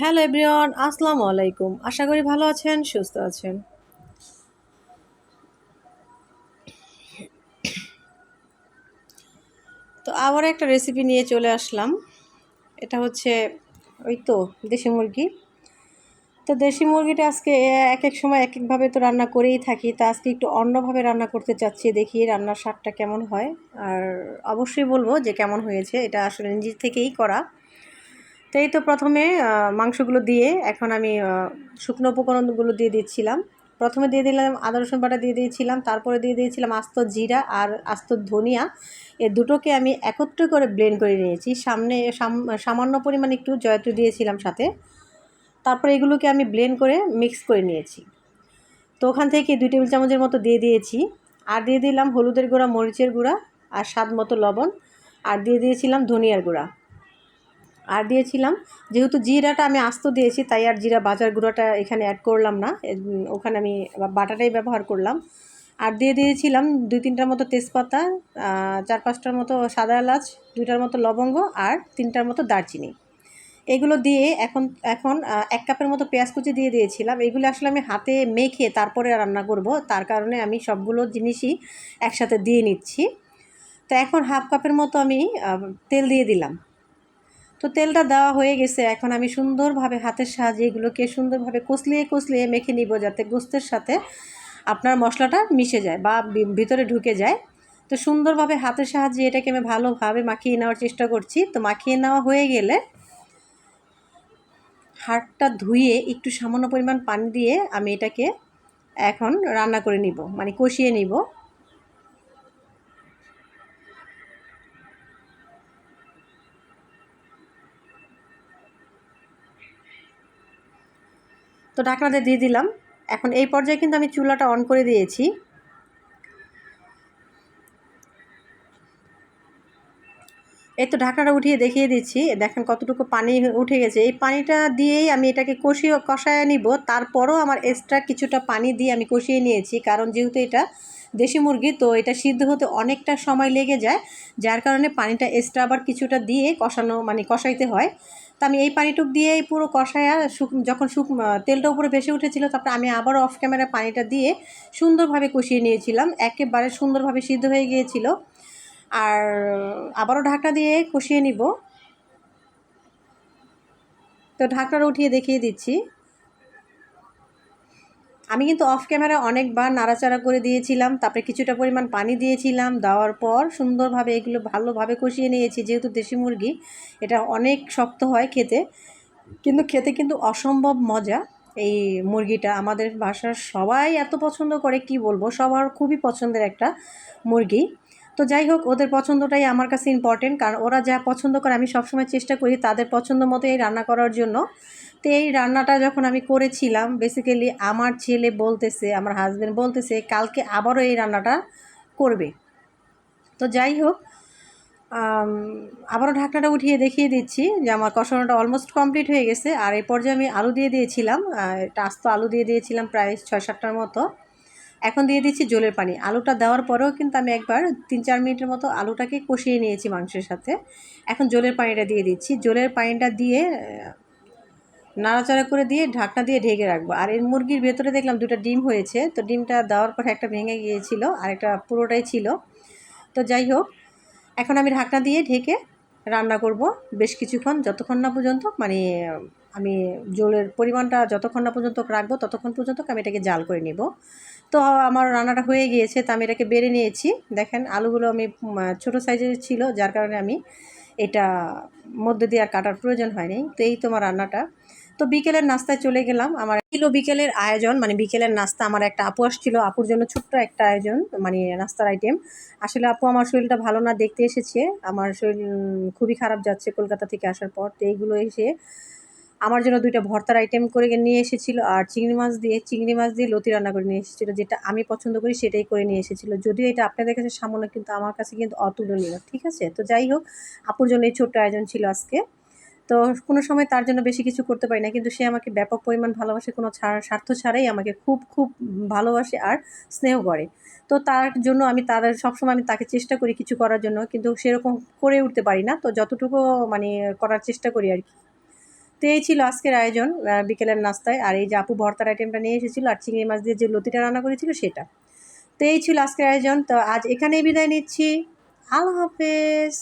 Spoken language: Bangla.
হ্যালো এভরিওয়ান, আসসালামু আলাইকুম। আশা করি ভালো আছেন, সুস্থ আছেন। তো আবার একটা রেসিপি নিয়ে চলে আসলাম। এটা হচ্ছে ওই তো দেশি মুরগি। তো দেশি মুরগিটা আজকে এক এক সময় এক একভাবে তো রান্না করেই থাকি। তা আজকে একটু অন্যভাবে রান্না করতে চাচ্ছি, দেখি রান্নার স্বাদটা কেমন হয়। আর অবশ্যই বলব যে কেমন হয়েছে, এটা আসলে নিজের থেকেই করা। তো এই তো প্রথমে মাংসগুলো দিয়ে এখন আমি শুকনো উপকরণগুলো দিয়ে দিচ্ছিলাম। প্রথমে দিয়ে দিলাম আদা, রসুন বাটা দিয়ে দিয়েছিলাম, তারপরে দিয়ে দিয়েছিলাম আস্ত জিরা আর আস্ত ধনিয়া। এ দুটোকে আমি একত্র করে ব্লেন্ড করে নিয়েছি। সামনে সামান্য পরিমাণ একটু জয়ত্র দিয়েছিলাম সাথে। তারপরে এগুলোকে আমি ব্লেন্ড করে মিক্স করে নিয়েছি। তো ওখান থেকে দুই টেবিল চামচের মতো দিয়ে দিয়েছি। আর দিয়ে দিলাম হলুদের গুঁড়া, মরিচের গুঁড়া আর স্বাদ মতো লবণ। আর দিয়ে দিয়েছিলাম ধনিয়ার গুঁড়া। আর দিয়েছিলাম। যেহেতু জিরাটা আমি আস্ত দিয়েছি, তাই আর জিরা বাজার গুঁড়োটা এখানে অ্যাড করলাম না। ওখানে আমি বাটাটাই ব্যবহার করলাম। আর দিয়ে দিয়েছিলাম দুই তিনটার মতো তেজপাতা চার পাঁচটার মতো সাদা এলাচ, দুইটার মতো লবঙ্গ আর তিনটার মতো দারচিনি। এগুলো দিয়ে এখন এখন এক কাপের মতো পেঁয়াজ কুচি দিয়ে দিয়েছিলাম। এগুলো আসলে আমি হাতে মেখে তারপরে রান্না করব। তার কারণে আমি সবগুলো জিনিসই একসাথে দিয়ে নিচ্ছি। তো এখন হাফ কাপের মতো আমি তেল দিয়ে দিলাম। তো তেলটা দেওয়া হয়ে গেছে। এখন আমি সুন্দরভাবে হাতের সাহায্যে এগুলোকে সুন্দরভাবে কষলিয়ে কষলিয়ে মেখে নিব যাতে গোস্তের সাথে আপনার মশলাটা মিশে যায় বা ভিতরে ঢুকে যায়। তো সুন্দরভাবে হাতের সাহায্যে এটাকে আমি ভালোভাবে মাখিয়ে নেওয়ার চেষ্টা করছি। তো মাখিয়ে নেওয়া হয়ে গেলে হাড়টা ধুয়ে একটু সামান্য পরিমাণ পানি দিয়ে আমি এটাকে এখন রান্না করে নিব মানে কষিয়ে নিব। তো ঢাকনাতে দিয়ে দিলাম। এখন এই পর্যায়ে কিন্তু আমি চুলাটা অন করে দিয়েছি। এই তো ঢাকনাটা উঠিয়ে দেখিয়ে দিচ্ছি। দেখেন কতটুকু পানি উঠে গেছে। এই পানিটা দিয়েই আমি এটাকে কষিয়ে, কষায় নিব। তারপরও আমার এক্সট্রা কিছুটা পানি দিয়ে আমি কষিয়ে নিয়েছি। কারণ যেহেতু এটা দেশি মুরগি, তো এটা সিদ্ধ হতে অনেকটা সময় লেগে যায়। যার কারণে পানিটা এক্সট্রা আবার কিছুটা দিয়ে কষানো মানে কষাইতে হয়। তো আমি এই পানিটুক দিয়েই পুরো কষায়া শুক, যখন শুক তেলটা উপরে ভেসে উঠেছিল, তারপরে আমি আবারও অফ ক্যামেরা পানিটা দিয়ে সুন্দরভাবে কষিয়ে নিয়েছিলাম। একেবারে সুন্দরভাবে সিদ্ধ হয়ে গিয়েছিল। আর আবারও ঢাকা দিয়ে কষিয়ে নিব। তো ঢাকনাটা উঠিয়ে দেখিয়ে দিচ্ছি। আমি কিন্তু অফ ক্যামেরা অনেকবার নাড়াচাড়া করে দিয়েছিলাম, তারপরে কিছুটা পরিমাণ পানি দিয়েছিলাম, দেওয়ার পর সুন্দরভাবে এগুলো ভালোভাবে কষিয়ে নিয়েছি, যেহেতু দেশি মুরগি, এটা অনেক শক্ত হয় খেতে, কিন্তু খেতে কিন্তু অসম্ভব মজা এই মুরগিটা। আমাদের বাসার সবাই এত পছন্দ করে, কি বলব, সবার খুবই পছন্দের একটা মুরগি। তো যাই হোক, ওদের পছন্দটাই আমার কাছে ইম্পর্টেন্ট কারণ ওরা যা পছন্দ করে, আমি সবসময় চেষ্টা করি তাদের পছন্দ মতো এই রান্না করার জন্য। তো এই রান্নাটা যখন আমি করেছিলাম বেসিক্যালি আমার ছেলে বলতেছে, আমার হাজব্যান্ড বলতেছে, কালকে আবারও এই রান্নাটা করবে। তো যাই হোক আবারও ঢাকনাটা উঠিয়ে দেখিয়ে দিচ্ছি যে আমার কষানোটা অলমোস্ট কমপ্লিট হয়ে গেছে। আর এই পর্যায়ে আমি আলু দিয়ে দিয়েছিলাম এটা আস্ত আলু দিয়ে দিয়েছিলাম প্রায় ছয় সাতটার মতো। এখন দিয়ে দিচ্ছি জলের পানি। আলুটা দেওয়ার পরেও কিন্তু আমি একবার তিন চার মিনিটের মতো আলুটাকে কষিয়ে নিয়েছি মাংসের সাথে। এখন জলের পানিটা দিয়ে দিচ্ছি। জলের পানিটা দিয়ে নাড়াচাড়া করে দিয়ে ঢাকনা দিয়ে ঢেকে রাখব। আর এর মুরগির ভেতরে দেখলাম দুটো ডিম হয়েছে। তো ডিমটা দেওয়ার পর একটা ভেঙে গিয়েছিল, আর একটা পুরোটাই ছিল। তো যাই হোক, এখন আমি ঢাকনা দিয়ে ঢেকে রান্না করব বেশ কিছুক্ষণ, যতক্ষণ না পর্যন্ত মানে আমি জলের পরিমাণটা যতক্ষণ না পর্যন্ত রাখব, ততক্ষণ পর্যন্ত আমি এটাকে জাল করে নিব। তো আমার রান্নাটা হয়ে গিয়েছে, তো আমি এটাকে বেড়ে নিয়েছি। দেখেন, আলুগুলো আমি ছোটো সাইজের ছিল, যার কারণে আমি এটা মধ্যে দিয়ে আর কাটার প্রয়োজন হয়নি। তো এই তোমার রান্নাটা। তো বিকেলের নাস্তায় চলে গেলাম। আমার ছিল বিকেলের আয়োজন মানে বিকেলের নাস্তা আমার একটা আপু আসছিল। আপুর জন্য ছোট্ট একটা আয়োজন মানে নাস্তার আইটেম আসলে আপু আমার শরীরটা ভালো না দেখতে এসেছে। আমার শরীর খুবই খারাপ যাচ্ছে কলকাতা থেকে আসার পর। তো এইগুলো এসে আমার জন্য দুইটা ভর্তার আইটেম করে নিয়ে এসেছিল। আর চিংড়ি মাছ দিয়ে, চিংড়ি মাছ দিয়ে লতি রান্না করে নিয়ে এসেছিল, যেটা আমি পছন্দ করি সেটাই করে নিয়ে এসেছিল। যদিও এটা আপনাদের কাছে সামান্য, কিন্তু আমার কাছে কিন্তু অতুলনীয়, ঠিক আছে? তো যাই হোক, আপুর জন্য এই ছোট্ট আয়োজন ছিল আজকে। তো কোনো সময় তার জন্য বেশি কিছু করতে পারি না, কিন্তু সে আমাকে ব্যাপক পরিমাণ ভালোবাসে, কোনো ছাড়, স্বার্থ ছাড়াই আমাকে খুব খুব ভালোবাসে আর স্নেহ করে। তো তার জন্য আমি তার, সবসময় আমি তাকে চেষ্টা করি কিছু করার জন্য, কিন্তু সেরকম করে উঠতে পারি না, তো যতটুকু মানে করার চেষ্টা করি আর কি। তো এই ছিল আজকের আয়োজন বিকেলের নাস্তায়। আর এই যে আপু ভর্তার আইটেমটা নিয়ে এসেছিল আর চিংড়ি মাছ দিয়ে যে লতিটা রান্না করেছিল সেটা। তো এই ছিল আজকের আয়োজন, তো আজ এখানেই বিদায় নিচ্ছি। আল্লাহ হাফেজ।